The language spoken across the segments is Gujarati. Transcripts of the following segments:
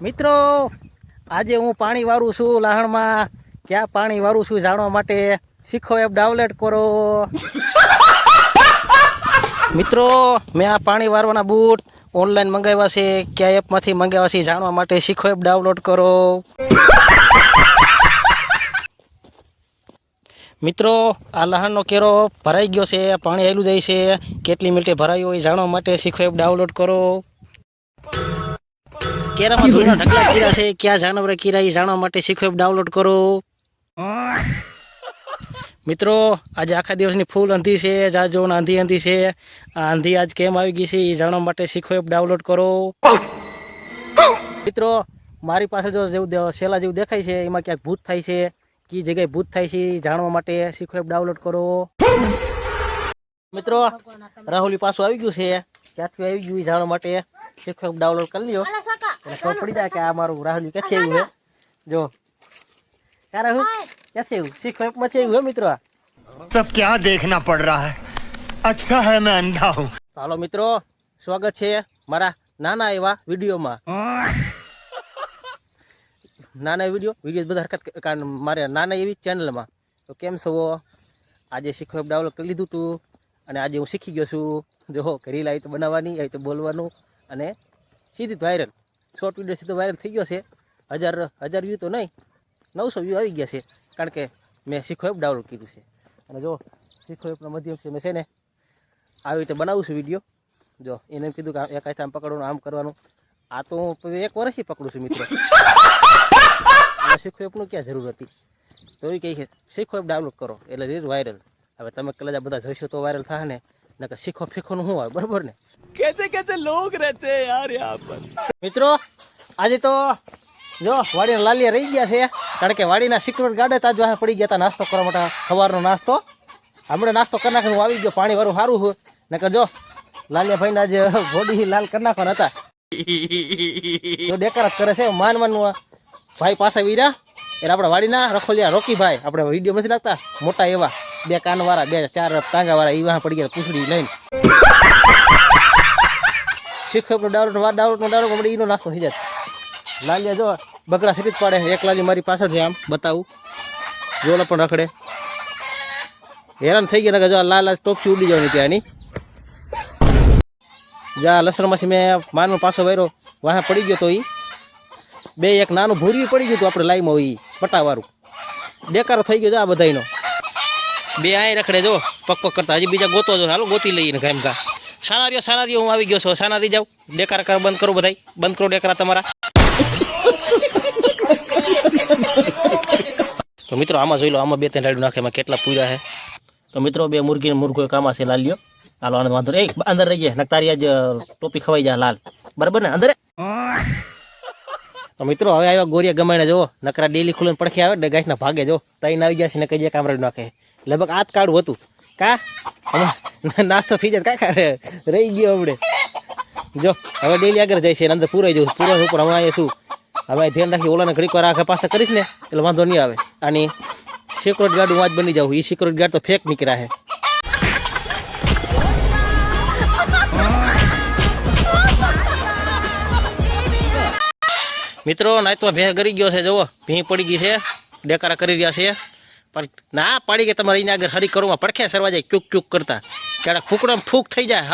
મિત્રો, આજે હું પાણી વારું છું લાહણમાં. ક્યાં પાણી વારું છું જાણવા માટે? શીખો એપ ડાઉનલોડ કરો. મિત્રો, મેં આ પાણી વારવાના બૂટ ઓનલાઈન મંગાવ્યા છે. કયા એપમાંથી મંગાવ્યા છે જાણવા માટે શીખો એપ ડાઉનલોડ કરો. મિત્રો, આ લહાણનો કેરો ભરાઈ ગયો છે, પાણી આવેલું જાય છે. કેટલી મિનિટે ભરાયું હોય જાણવા માટે શીખો એપ ડાઉનલોડ કરો. કેરામાં ધૂળના ઢગલા કીરા છે ક્યાં જાનવરે કીરા એ જાણવા માટે શીખો એપ ડાઉનલોડ કરો. મિત્રો આજે આખા દિવસની ફૂલ અંધી છે જાજો આંધી અંધી છે. આ આંધી આજ કેમ આવી ગઈ છે એ જાણવા માટે શીખો એપ ડાઉનલોડ કરો. મિત્રો મારી પાસે જો જેવું સેલા જેવું દેખાય છે એમાં ક્યાંક ભૂત થાય છે કઈ જગ્યાએ ભૂત થાય છે એ જાણવા માટે શીખો એપ ડાઉનલોડ કરો. મિત્રો રાહુલી પાછું આવી ગયું છે ક્યાંથી આવી ગયું એ જાણવા માટે શીખો એપ ડાઉનલોડ કરી લ્યો. એટલે ખબર પડી જાય કે આ મારું રાહુલ કે છે એવું હે? જો. ક્યારે હું ક્યાંથી એવું શીખો એકમાં છે એવું હે મિત્રો સબ ક્યાં દેખના પડ રહા હે? અચ્છા હે મેં અંધા હું. હાલો મિત્રો સ્વાગત છે મારા નાના એવા વિડીયોમાં. નાના વીડિયો? વીડિયો બધા હરકત કારણ મારે નાના એવી ચેનલમાં. તો કેમ છો? આજે શીખો એપ ડાઉનલોડ કરી લીધું હતું અને આજે હું શીખી ગયો છું. જો કરી લાવી તો બનાવવાની આવી તો બોલવાનું અને સીધી વાયરલ શોર્ટ વીડિયો સીધો વાયરલ થઈ ગયો છે. હજાર હજાર વ્યૂ તો નહીં, નવસો વ્યૂ આવી ગયા છે. કારણ કે મેં શીખો એપ ડાઉનલોડ કર્યું છે. અને જો શીખો એપના માધ્યમથી મેં છે ને આવી રીતે બનાવું છું વીડિયો જો એને કીધું કે એક આમ પકડવાનું, આમ કરવાનું. આ તો હું એક વર્ષથી પકડું છું, મિત્રો. શીખો એપનું ક્યાં જરૂર હતી? તો એ કહે છે, શીખો એપ ડાઉનલોડ કરો, એટલે રીલ વાયરલ હવે તમે કદાચ બધા જોઈશો તો વાયરલ થાય ને. નકર શીખો ફીખો નું શું હોય બરોબર ને? કે કેસે કેસે લોક રહેતે યાર યહાં પર. મિત્રો આજે તો જો વાડીના લાલિયા રહી ગયા છે. કારણ કે વાડીના સિક્યુરિટી ગાર્ડે તાજ પડી ગયા હતા નાસ્તો કરવા માટે સવારનો નાસ્તો. હમણાં નાસ્તો કરી હું આવી ગયો પાણી વાળું સારું હોય કે જો લાલિયા ભાઈ ના જે ઘોડી લાલ કરી નાખવાના હતા. જો ડેકર કરે છે માન માનવા ભાઈ પાસે વીરા એટલે આપણે વાડીના રખોલિયા રોકી ભાઈ આપણે વીડિયો નથી લાગતા મોટા એવા. બે કાન વાળા બે ચાર ટાંગાવાળા એવા પડી ગયા પૂછડી લઈને. શીખો ડાઉનલોડ વાર ડાઉનલોડ ડાઉટ મળે એનો નાસ્તો થઈ જાય. લાલિયા જો, બકરા સીટી જ પાડે એક લાલી મારી પાછળ છે આમ, બતાવું. જોલો પણ રખડે. હેરાન થઈ ગયા જો લાલ લાલ ટોપથી ઉડી જવાની ત્યાંની જા લસણમાંથી મેં માનનો પાછો વાયરો વાહ પડી ગયો તો એ બે એક નાનું ભૂરી પડી ગયું હતું આપણે લાઈમાં એ પટાવાળું. બેકારો થઈ ગયો આ બધાયનો. બે આય રખડે જો પક પક કરતા. હજી બીજા ગોતો જો. હાલો ગોતી લઈને ગામ ગા. સાનારીઓ સાનારીઓ હું આવી ગયો છું. સાનારી જાવ ડેકારા કર બંધ કરો બધાય. બંધ કરો ડેકારા તમારા. તો મિત્રો આમાં જોઈ લો આમાં બે ત્રણ રાડું નાખે. એમાં કેટલા પૂર્યા છે તો મિત્રો બે મુરગી મુરગો કામા છે લાલ્યો હાલો આનંદ વાંધો નહીં. એ અંદર રહી જાય નક તારી આજ ટોપી ખવાઈ જાય લાલ. બરાબર ને? અંદર તો મિત્રો, હવે આવ્યા ગોરિયા ગમાઈને જો નકરા ડેલી ખુલ્લે પડખે આવે ને ગાંઠના ભાગે જો તઈ આવી છે ને કઈ જાય કામરાડ નાખે. લગભગ આજ કાઢું હતું. કા? નાસ્તો થઈ જાય કા ખરે રહી ગયો હમણે. જો, હવે ડેલી આગળ જાય છે અંદર પૂરાઈ જવું. પૂરો ઉપર હમણાં શું? હવે ધ્યાન રાખી ઓલાને ઘડીક વાર આખે પાસે કરીશ ને, એટલે વાંધો નહીં આવે. આની સિક્યોરિટી ગાર્ડ હું આજ બની જાઉં. એ સિક્યોરિટી ગાર્ડ તો ફેક નીકળ્યા છે. મિત્રો નાચમાં ભેં ગરી ગયો છે, જુઓ. ભીં પડી ગઈ છે. ડેકારા કરી રહ્યા છે. પણ ના પાડી કે તમારે અહીંયા આગળ હરી કરવામાં પડખે સરવા જાય ચૂક ચૂક કરતા. ક્યારેક ફૂકડામાં ફૂક થઈ જાય.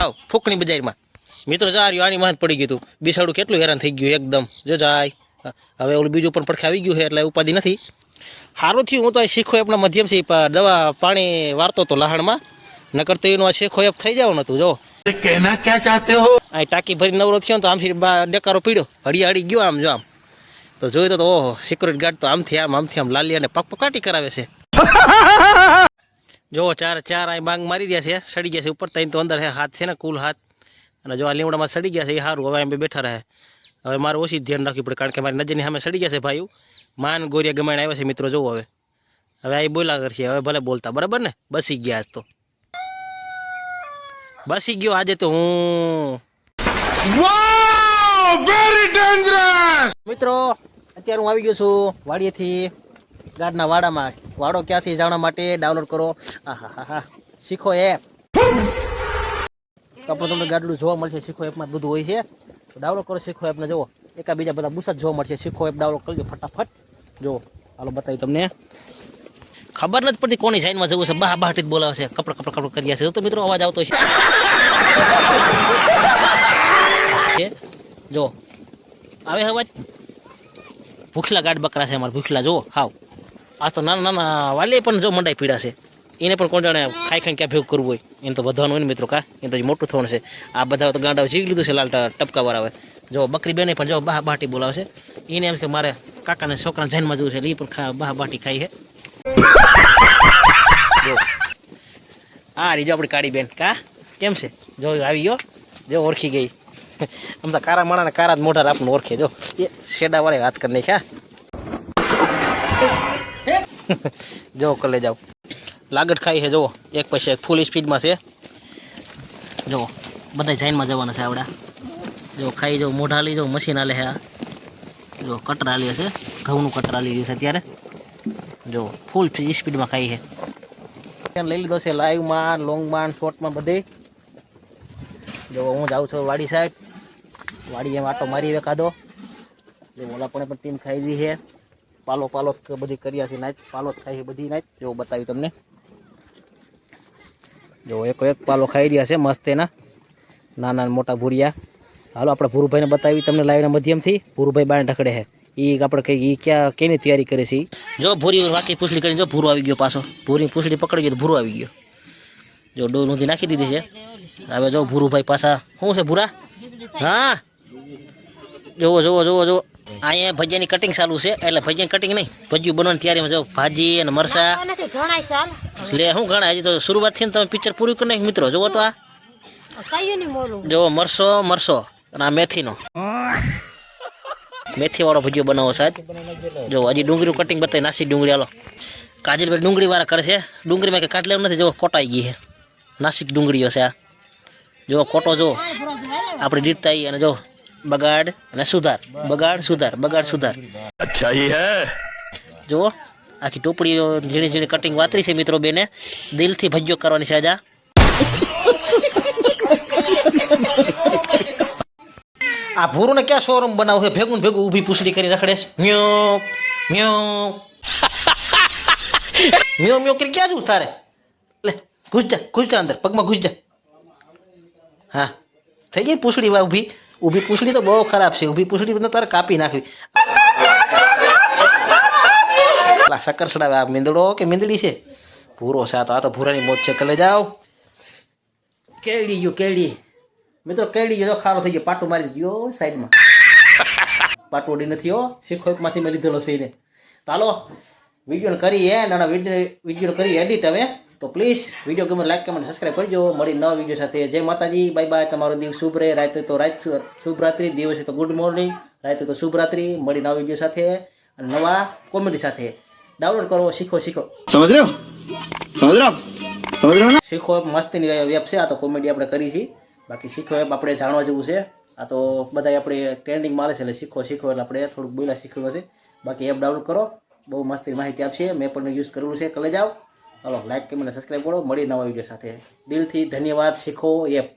આવ ફૂકની બજારમાં. મિત્રો, જા, રહ્યો, આની માં પડી ગયું હતું બિસાડું કેટલું હેરાન થઈ ગયું એકદમ. જો જાય. હવે ઓલું બીજું પણ પડખે આવી ગયું છે, એટલે ઉપાધિ નથી. સારું થયું હું તો શીખો એપના માધ્યમથી દવા, પાણી વારતો હતો લહાણમાં. નકર તો એનું શીખો એપ થઈ જવાનું હતું, જો. कहना क्या चाहते हो? टाकी भरी नवरो थियो तो आम फिर डेकारो पीड़ो हड़ी हड़ी गयो आम जो आम तो जो तो ओह सिक्योरिटी गार्ड तो आम थे आम आम थे आम लाली ने पक पकाटी करावे से जो चार चार आई बांग मारी रिया से सड़ी गया से ऊपर तई तो अंदर है हाथ से ना कूल हाथ जो आलिमड़ा में सड़ी गया से हारू हवा भी बैठा रहे हमें मारे ओसी ध्यान रखी पड़े कारण के मारी नज़र हमें सड़ी गया से भाई मान गोरिया गमाइन आया मित्रों जो हम हमें आई बोला कर भले बोलता बराबर ने बसी गया तो બસી ગયો આજે તો હું. વેરી ડેન્જરસ મિત્રો અત્યારે હું આવી ગયો છું વાડીએથી ગાડના વાડામાં. વાડો ક્યાંથી જાણવા માટે ડાઉનલોડ કરો. આહાહા શીખો એપ તો આપણે તમને ગાડલું જોવા મળશે શીખો એપમાં બધું હોય છે. તો ડાઉનલોડ કરો શીખો એપને જુઓ. એકા બીજા બધા બુસા જોવા મળશે. શીખો એપ ડાઉનલોડ કરજો ફટાફટ. જુઓ. હાલો બતાવી તમને. ખબર નથી પડતી કોની સાઈનમાં જવું છે. બહા બાહટી જ બોલાવે છે. કપડ કપડ કપડ કર્યા છે. તો મિત્રો અવાજ આવતો છે. જો. આવે અવાજ? ભૂખલા ગાઢ બકરા છે અમારા ભૂખલા જો હાવ. આ તો નાના નાના વાલી પણ જો મંડાઈ પીડા છે. એને પણ કોણ જાણે ખાઈ ખાઈ ક્યાં ભેગું કરવું હોય? એને તો વધવાનું હોય ને મિત્રો કા? એને તો મોટું થવાનું છે. આ બધા તો ગાંડા જીવી લીધું છે લાલ ટપકા આવે જો બકરી બેને પણ જો બહા બાટી બોલાવશે એને એમ કે મારે કાકાને છોકરાને જૈનમાં જવું છે એટલે એ પણ ખા બહા બાટી ખાઈ છે. આ રીજો આપણી કાળી બેન. કા? કેમ છે? જો, આવી ગયો? જો, ઓળખી ગઈ. આમ તો કારા માણાને કારા જ મોઢા આપણને ઓળખે. જો, એ શેડા વાળે વાત કરી નાખ્યા જો, કલે જાવ લાગટ ખાઈ છે જુઓ એક પછી એક ફૂલ સ્પીડમાં છે. જુઓ બધા જૈનમાં જવાના છે આવડા. જો, ખાઈ જાવ મોઢા લઈ જાવ મશીન હાલે છે આ. જો, કટર હાલી હશે ઘઉંનું કટર હાલી રહ્યું છે અત્યારે. જો ફૂલ સ્પીડમાં ખાઈ છે. લઈ લીધો છે લાઈવમાં લોંગમાં શોર્ટમાં બધી. જો હું જાઉં છું વાડી સાહેબ. વાડી એમ આટો મારી કાઢો જો ઓલા પણ ટીમ ખાઈ રહી છે. પાલો પાલો બધી કર્યા છે નાચ પાલો ખાઈ છે બધી નાચ જો બતાવ્યું તમને. જો એક એક પાલો ખાઈ રહ્યા છે મસ્ત એના. નાના મોટા ભૂરિયા. હાલો, આપણે ભૂરુભાઈને બતાવી તમને લાઈવના મધ્યમથી. ભૂરુભાઈ બાણ ઢકડે છે. એ આપણે કઈ એ ક્યાં કેની તૈયારી કરે છે જો ભૂરી વાકી પૂછડી કરીને જો ભૂરો આવી ગયો પાછો. ભૂરી પૂછડી પકડી ગયો તો ભૂરો આવી ગયો. જો ડોલ ઊંધી નાખી દીધી છે. હવે જો ભૂરુભાઈ પાછા શું છે ભૂરા? હા? જોવો જોવો જોવો જોવો. અહીંયા ભજીયાની કટિંગ ચાલુ છે. એટલે ભજીયાની કટિંગ નહીં. ભજીયું બનવાની તૈયારીમાં જો ભાજી અને મરસા એટલે લે શું ઘણા હજી તો શરૂઆત થઈને તમે પિક્ચર પૂરું કરી નાખ્યું મિત્રો. જોવો તો આ. કયું નહીં મોલું જો મરસો મરસો અને આ મેથીનો. મેથીવાળો ભજીયો બનાવો સાહેબ જો હજી ડુંગળીનું કટિંગ બતાવી નાસી ડુંગળી હાલો. કાજલભાઈ ડુંગળીવાળા કરે છે. ડુંગળીમાં કે કાટલે નથી જો કોટાઈ ગઈ છે. નાસિક ડુંગળીઓ છે આ. જો ખોટો જો આપણી દીટતાઈ અને જો બગાડ અને સુધાર બગાડ સુધાર બગાડ સુધાર. અચ્છા એ હે? આખી ટોપડીઓ ઝીણી ઝીણી કટિંગ વાતરી છે મિત્રો બેને. દિલથી ભજીયો કરવાની છે આજે આ ભૂરું ને ક્યાં શોરૂમ બનાવું છે? ભેગું ભેગું ઊભી પૂછડી કરી રખડે છે. મ્યો મ્યો મ્યો મ્યો કરી ક્યાં છું તારે? લે ઘૂસ જા ઘૂસ જા અંદર પગમાં ઘૂસ જા. હા થઈ ગઈ પૂછડી વા ઊભી. ઊભી પૂછડી તો બહુ ખરાબ છે. ઊભી પૂછડી તારે કાપી નાખવી. પેલા શક્કર ચડાવે આ મીંદડો કે મીંદડી છે? ભૂરો છે આ તો ભૂરાની મોજ છે. કલે જાઓ. કેળી યુ કેળી. મિત્રો કઈડી ગયો ખારો થઈ ગયો. પાટો મારી ગયો સાઈડમાં. પાટો ઓડી નથી હો. શીખોમાંથી મેં લીધેલો છે એને. તો હાલો વીડિયો કરી નાના વીડિયો કરીએ એડિટ હવે. તો પ્લીઝ વીડિયો ગમે લાઈક કમેન્ટ સબસ્ક્રાઈબ કરજો. મળી નવા વીડિયો સાથે. જય માતાજી બાય બાય તમારો દિવસ શુભ રહે. રાત્રે તો રાત શુભ રાત્રિ દિવસે તો ગુડ મોર્નિંગ રાત્રે તો શુભ રાત્રિ મળી નવા વીડિયો સાથે અને નવા કોમેડી સાથે. ડાઉનલોડ કરો શીખો શીખો. સમજ્યો સમજ્યો સમજ શીખો મસ્તીની વેબ છે આ તો કોમેડી આપણે કરી છીએ બાકી શીખો એપ આપણે જાણવા જેવું છે. આ તો બધા આપણે ટ્રેન્ડિંગ મારે છે એટલે શીખો શીખો એટલે આપણે થોડુંક બોલા શીખવું હશે. બાકી એપ ડાઉનલોડ કરો. બહુ મસ્તી માહિતી આપશે. મેં પણ યુઝ કરેલું છે. કલે જાઓ. ચાલો લાઈક કમેન્ટ સબસ્ક્રાઈબ કરો. મળી નવા વીડિયો સાથે. દિલથી ધન્યવાદ. શીખો એપ